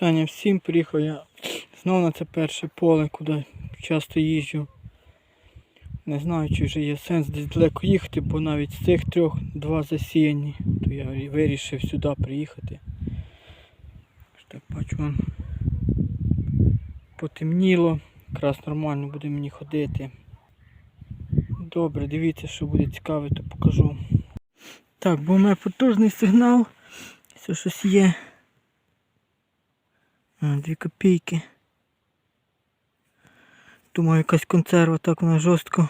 Вітання всім, приїхав я знову на це перше поле, куди часто їжджу. Не знаю, чи вже є сенс десь далеко їхати, бо навіть з цих трьох два засіяні, то я вирішив сюди приїхати. Так бачу, вон потемніло, якраз нормально буде мені ходити. Добре, дивіться, що буде цікаве, то покажу. Так, бо у мене потужний сигнал, все щось є. Дві копійки. Думаю, якась консерва, так вона жорстко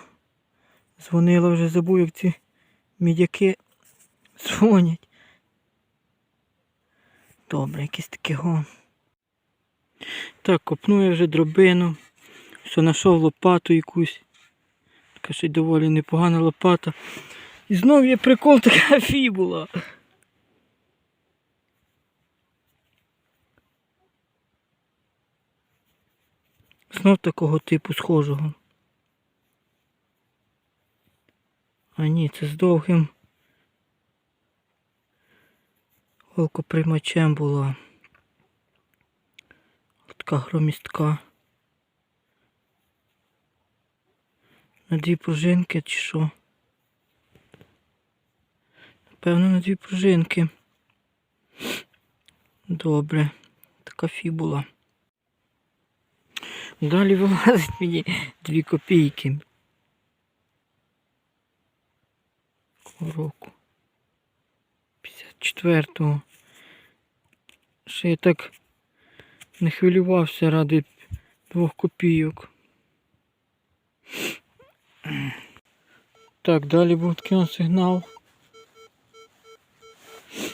дзвонила, вже забув, як ці мідяки дзвонять. Добре, якісь такі го. Так, копну я вже дробину. Все, знайшов лопату якусь. Така ще й доволі непогана лопата. І знов є прикол така фібула. Знов такого типу схожого. А ні, це з довгим голкоприймачем була. Така громістка. На дві пружинки чи що? Напевно, на дві пружинки. Добре. Така фібула. Далі вилазить мені дві копійки. Року. 54-го. Ще я так не хвилювався ради двох копійок. Так, далі був такий сигнал.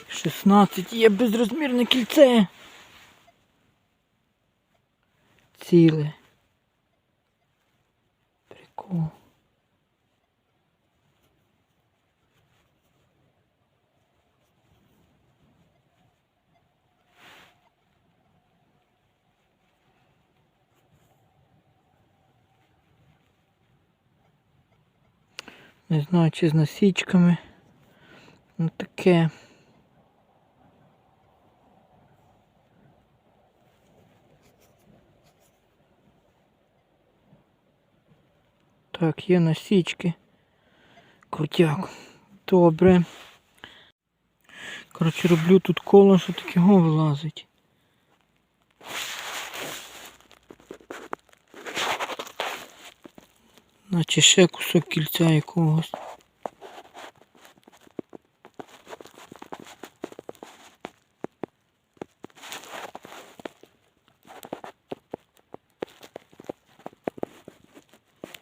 16 є безрозмірне кільце. Ціле. Прикол. Не знаю, чи з насічками. Ну таке. Так, є насічки. Крутяк. Добре. Коротше, роблю тут коло, що таке го вилазить. Наче ще кусок кільця якогось.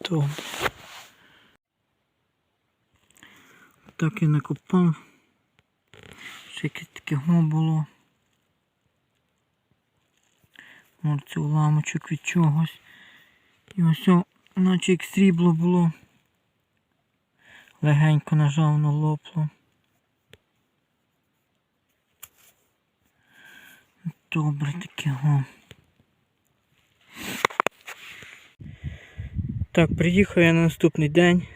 Добре. Я накопав. Ще якесь таке го було. Може це уламочок від чогось. І ось наче як срібло було. Легенько нажав, воно лопло. Добре таке го. Так, приїхав я на наступний день.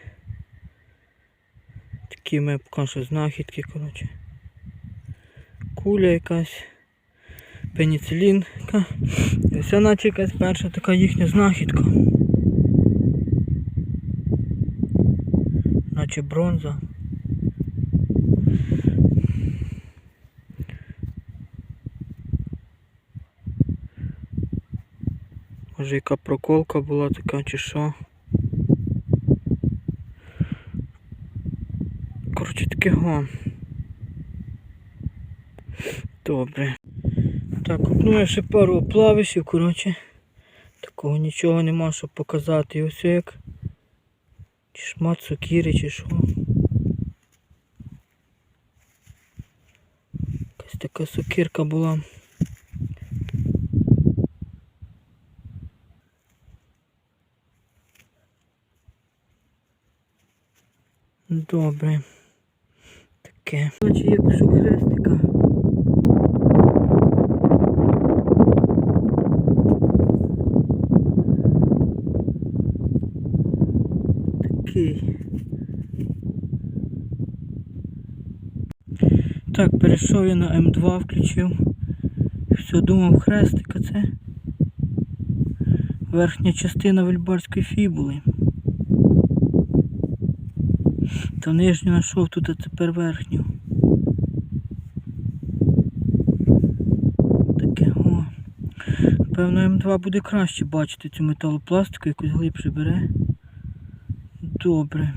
Такі ми поки знахідки, коротше. Куля якась. Пеніцилінка. Це наче якась перша така їхня знахідка. Наче бронза. Може яка проколка була така чи що. Го. Добре. Так, купну я ще пару оплавишів, коротше. Такого нічого нема, щоб показати. І ось як. Чи шмат сокіри, чи що. Якась така сокирка була. Добре. Таке. Наче є кусок хрестика. Такий. Так, перейшов я на М2, включив. Все, думав хрестик, а це верхня частина вельбарської фібули. Та нижню знайшов тут, а тепер верхню. Таке, о. Певно, М2 буде краще бачити цю металопластику, якусь глибше бере. Добре.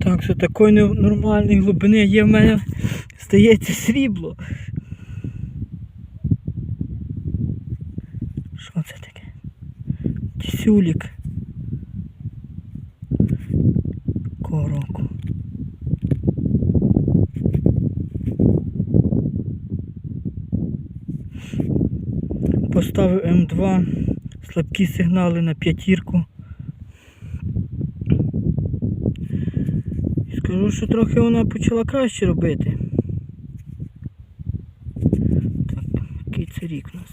Так, з такої нормальної глибини є в мене, здається, срібло. Що це таке? Тісюлік. Поставив М2, слабкі сигнали на п'ятірку. Скажу, що трохи вона почала краще робити. Так, який це рік у нас?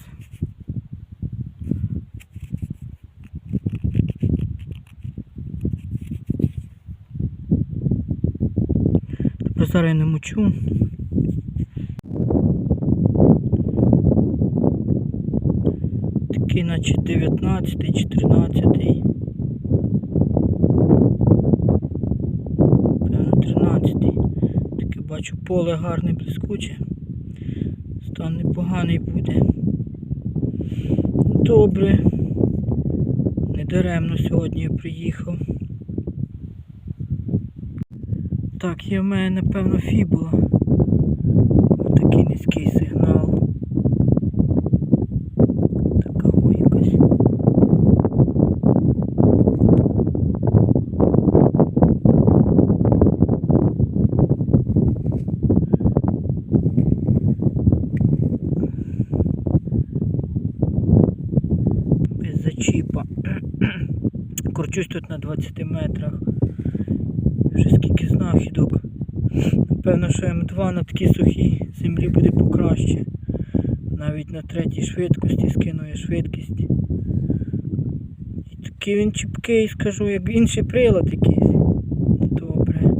Тепер зараз я не мучу. Такий наче 19 14 Певно 13 Таке бачу поле гарне блискуче. Стан непоганий буде. Добре. Недаремно сьогодні я приїхав. Так, є в мене, напевно, фібула. Такий низький сигнал. Така о якась. Без зачіпа. Корчусь тут на 20 метрах. Вже скільки знахідок. Напевно, що М2 на такій сухій землі буде покраще. Навіть на третій швидкості скинує швидкість. І такий він чіпкий, скажу, як інший прилад якийсь. Добре.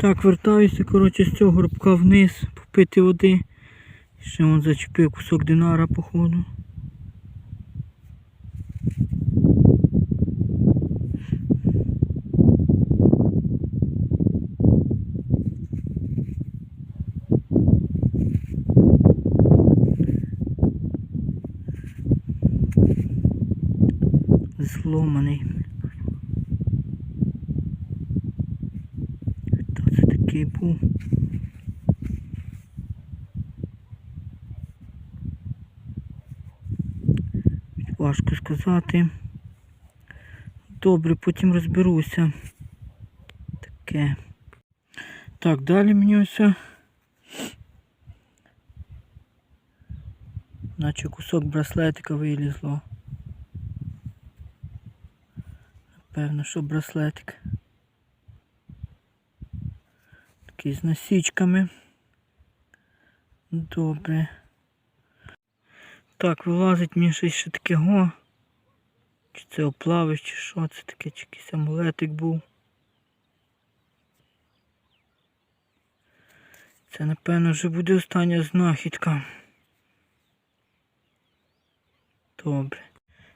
Так, вертаюся, коротше, з цього горбка вниз, попити води. Ще он зачепив кусок динара, походу. Зломаний. Хто це такий був? Важко сказати. Добре, потім розберуся. Таке. Так, далі мені ось. Наче кусок браслетика вилізло. Певно, що браслетик. Такий з насічками. Добре. Так, вилазить мені щось ще таке го. Чи це оплавиш, чи що це таке, чи якийсь амулетик був. Це, напевно, вже буде остання знахідка. Добре.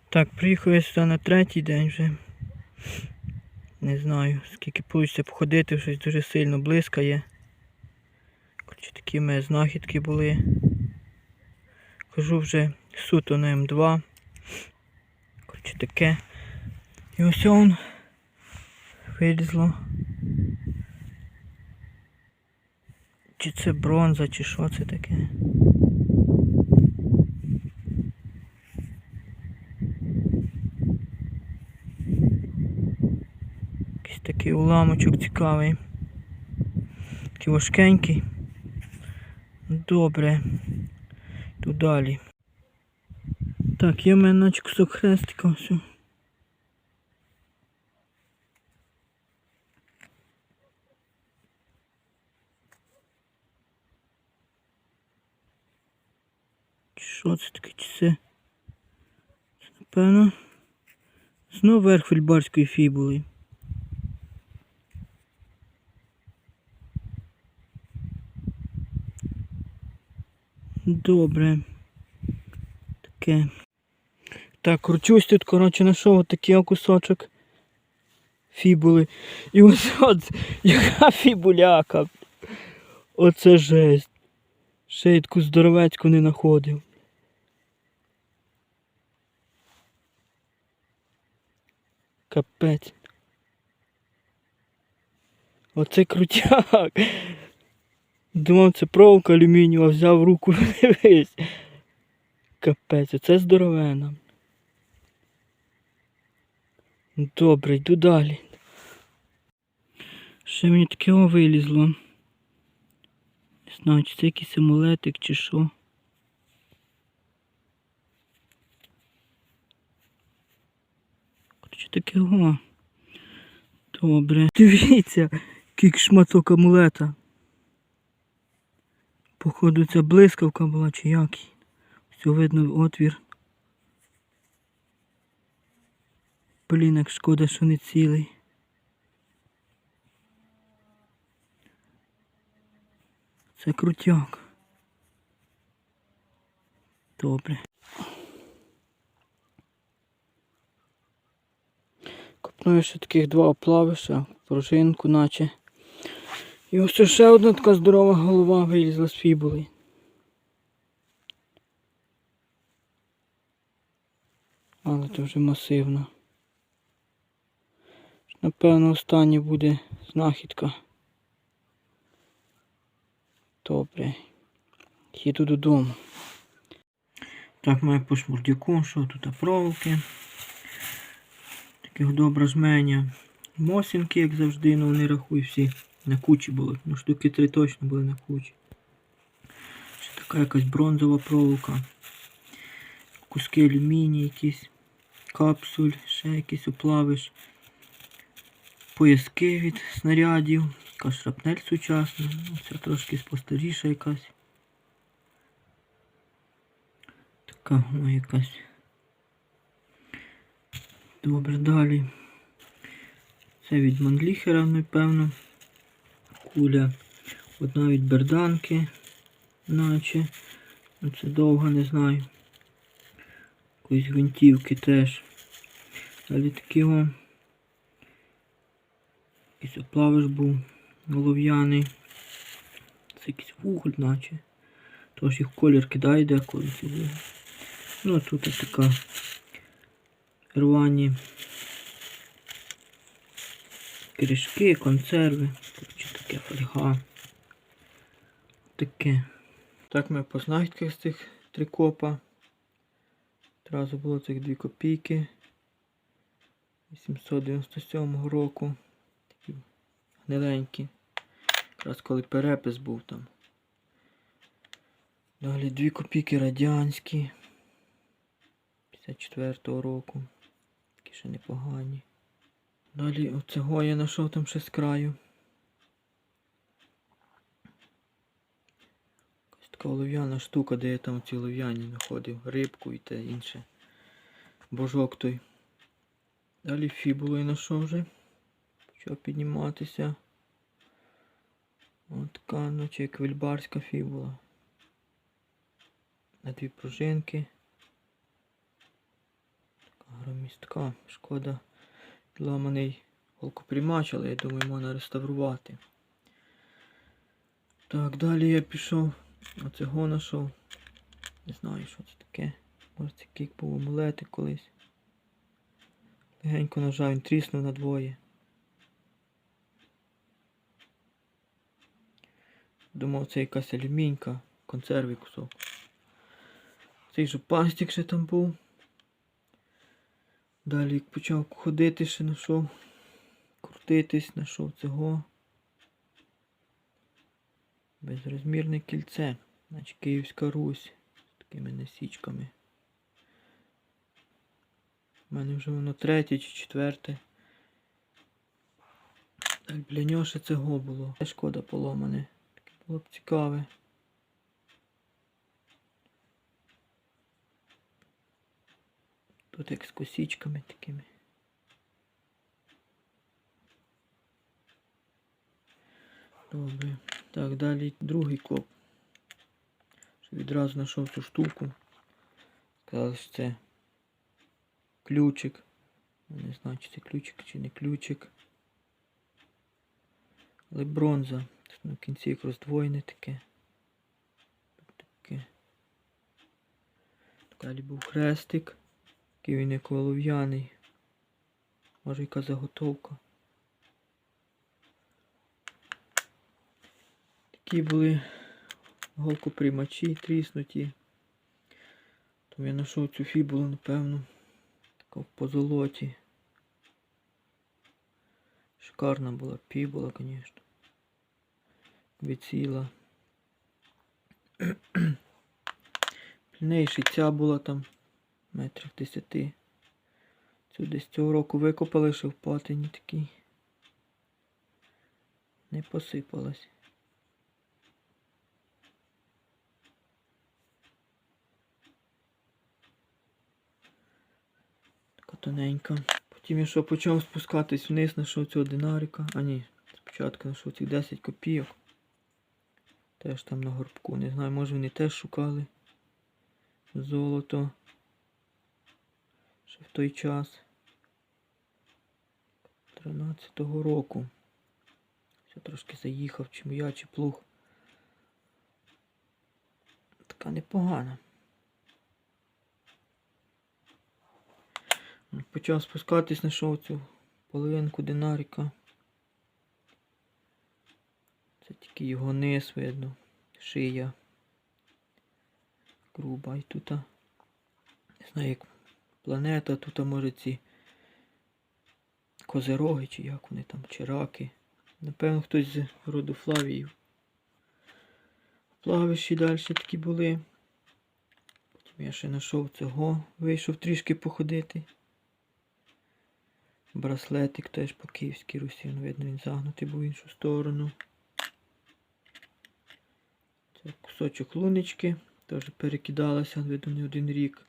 Так, приїхав я сюди на третій день вже. Не знаю, скільки вийде походити, щось дуже сильно блискає. Коротше, такі мене знахідки були. Кажу вже суто на М2. Коротше таке. І ось он вилізло. Чи це бронза, чи що це таке? Такий уламочок цікавий. Такий важкенький. Добре. Йду далі. Так, є в мене наче кусок хрестика все. Що це таке? Чи це? Це напевно. Знов верх фільбарської фібули. Добре. Таке. Так, кручусь тут, коротше, знайшов такий кусочок фібули. І ось от, яка фібуляка. Оце жесть. Ще й таку здоровецьку не знаходив. Капець. Оце крутяк. Думав, це проволока алюмінієва, взяв руку, дивись. Капець, оце здоровена. Добре, йду далі. Ще мені таке о вилізло. Не знаю, чи це якийсь амулетик, чи що. Короче, таке о. Добре. Дивіться, який шматок амулета. Походу це блискавка була чи як. Все видно отвір. Блін, як шкода, що не цілий. Це крутяк. Добре. Купную ще таких два оплавиша, пружинку наче. І ось ще одна така здорова голова вилізла з фібули. Але це вже масивно. Напевно, останнє буде знахідка. Добре. Їду додому. Так, маю по шмурдяку, що тут проволоки. Таких добра жменя. Мосінки, як завжди, ну вони рахуй всі на кучі були. Ну, штуки три точно були на кучі. Ще така якась бронзова проволока. Куски алюмінії якісь, капсуль, ще якісь оплавиш. Пояски від снарядів, така шрапнель сучасна, ну, це трошки спостаріша якась. Така о, якась. Добре, далі. Це від Манліхера, напевно. Куля. Одна від берданки, наче. Ну, Це довго не знаю. Якоїсь гвинтівки теж. Далі такі о. Якийсь оплавиш був голов'яний. Це якийсь вуголь, наче. Тож їх колір кидає деколи ці. Ну а тут така рвані кришки, консерви. Таке фольга. Таке. Так ми по знахідках з цих три копа. Одразу було цих дві копійки. 897 року. Такі гниленькі. Якраз коли перепис був там. Далі дві копійки радянські. 54-го року. Такі ще непогані. Далі оцього я знайшов там ще з краю. Якась олов'яна штука, де я там ці олов'яні знаходив. Рибку і те інше. Божок той. Далі фібулу я знайшов вже. Почав підніматися. Ось така, наче як вельбарська фібула. На дві пружинки. Така громістка. Шкода. Ламаний голкоприймач, але я думаю, можна реставрувати. Так, далі я пішов. Оцього знайшов. Не знаю, що це таке. Може це кік був амулетик колись. Легенько нажав, він тріснув на двоє. Думав, це якась алюмінька, консерви кусок. Цей же пастик ще там був. Далі як почав ходити, ще знайшов, крутитись, знайшов цього. Безрозмірне кільце, наче Київська Русь з такими насічками. У мене вже воно третє чи четверте. Так, для нього ще цього було. Шкода поломане. Таке було б цікаве. Тут як з косичками такими. Добре. Так, далі другий коп. Відразу знайшов цю штуку. Сказали, що це ключик. Не знаю, чи це ключик, чи не ключик. Але бронза. Тут на кінці як роздвоєне таке. Таке. Далі був хрестик. Такий він як олов'яний. Може яка заготовка. Такі були голкоприймачі тріснуті. Тому я знайшов цю фібулу, напевно. Така в позолоті. Шикарна була фібула, звісно. Відсіла. Пільнейший ця була там метрів десяти. Цю десь цього року викопали, що в патині такий. Не посипалась. Тоненька. Потім я що почав спускатись вниз, знайшов цього динарика. А ні, спочатку знайшов цих 10 копійок. Теж там на горбку. Не знаю, може вони теж шукали золото. Ще в той час. 13-го року. Все трошки заїхав, чи моя, чи плуг. Така непогана. Почав спускатись, знайшов цю половинку динарика. Це тільки його низ видно. Шия. Груба і тут. Не знаю, як планета, тут може ці козероги, чи як вони там, чи раки. Напевно, хтось з роду Флавіїв. Плавищі далі такі були. Потім я ще знайшов цього, вийшов трішки походити. Браслетик теж по київській Русі, ну, видно, він загнутий був в іншу сторону. Це кусочок лунички, теж перекидалася, видно, не один рік.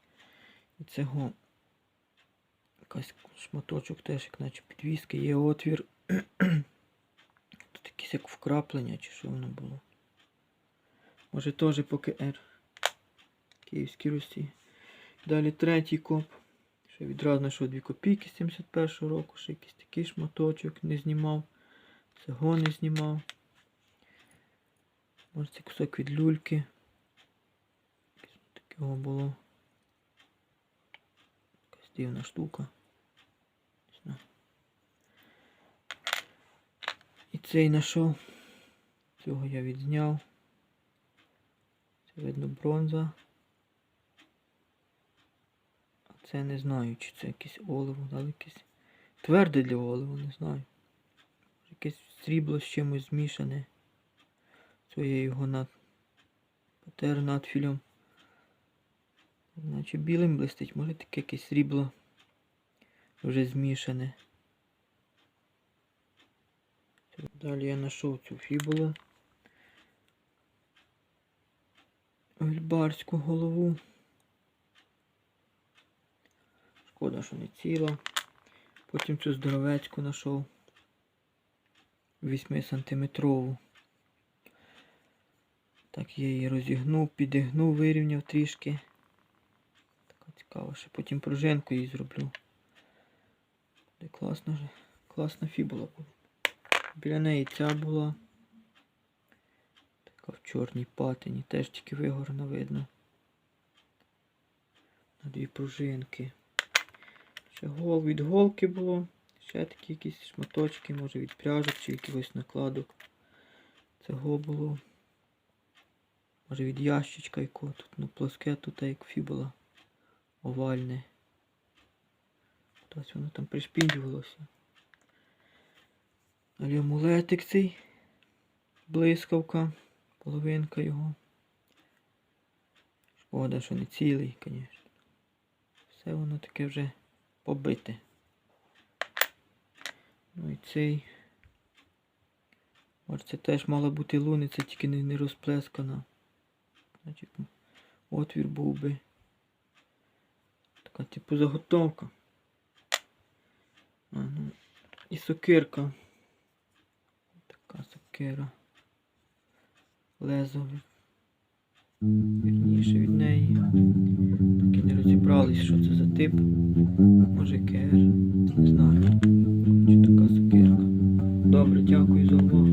І цього якась шматочок теж, як наче підвіски, є отвір. Тут якісь як вкраплення, чи що воно було. Може теж поки Р. Київській Русі. Далі третій коп. Ще відразу знайшов дві копійки з 71-го року, ще якийсь такий шматочок не знімав. Цього не знімав. Може це кусок від люльки. Якесь Такого було. Якась дивна штука. І цей знайшов. Цього я відзняв. Це видно бронза. Це не знаю, чи це якесь оливо, але якесь тверде для оливу, не знаю. Якесь срібло з чимось змішане. Це я його над потер надфілем. Наче білим блистить, може таке якесь срібло вже змішане. Далі я знайшов цю фібулу. Гельбарську голову. Шкода, що не ціла. Потім цю здоровецьку знайшов. 8 сантиметрову. Так я її розігнув, підігнув, вирівняв трішки. Така цікава, ще потім пружинку її зроблю. Де класна, же- класна фібула буде. Біля неї ця була. Така в чорній патині, теж тільки вигорена видно. На дві пружинки. Ще гол від голки було. Ще такі якісь шматочки, може від пряжок чи якихось накладок. Цього було. Може від ящичка якого тут ну, плоске, тут як фібула овальне. Ось воно там пришпіндювалося. Далі амулетик цей. Блискавка. Половинка його. Шкода, що не цілий, звісно. Все воно таке вже побите. Ну і цей. Ось це теж мала бути луниця, тільки не, не розплескана. Значить, отвір був би. Така типу заготовка. А, ну, і сокирка. Така сокира. Лезо Вірніше від неї розібрались, що це за тип. Може кер, не знаю. Чи така сукерка. Добре, дякую за увагу.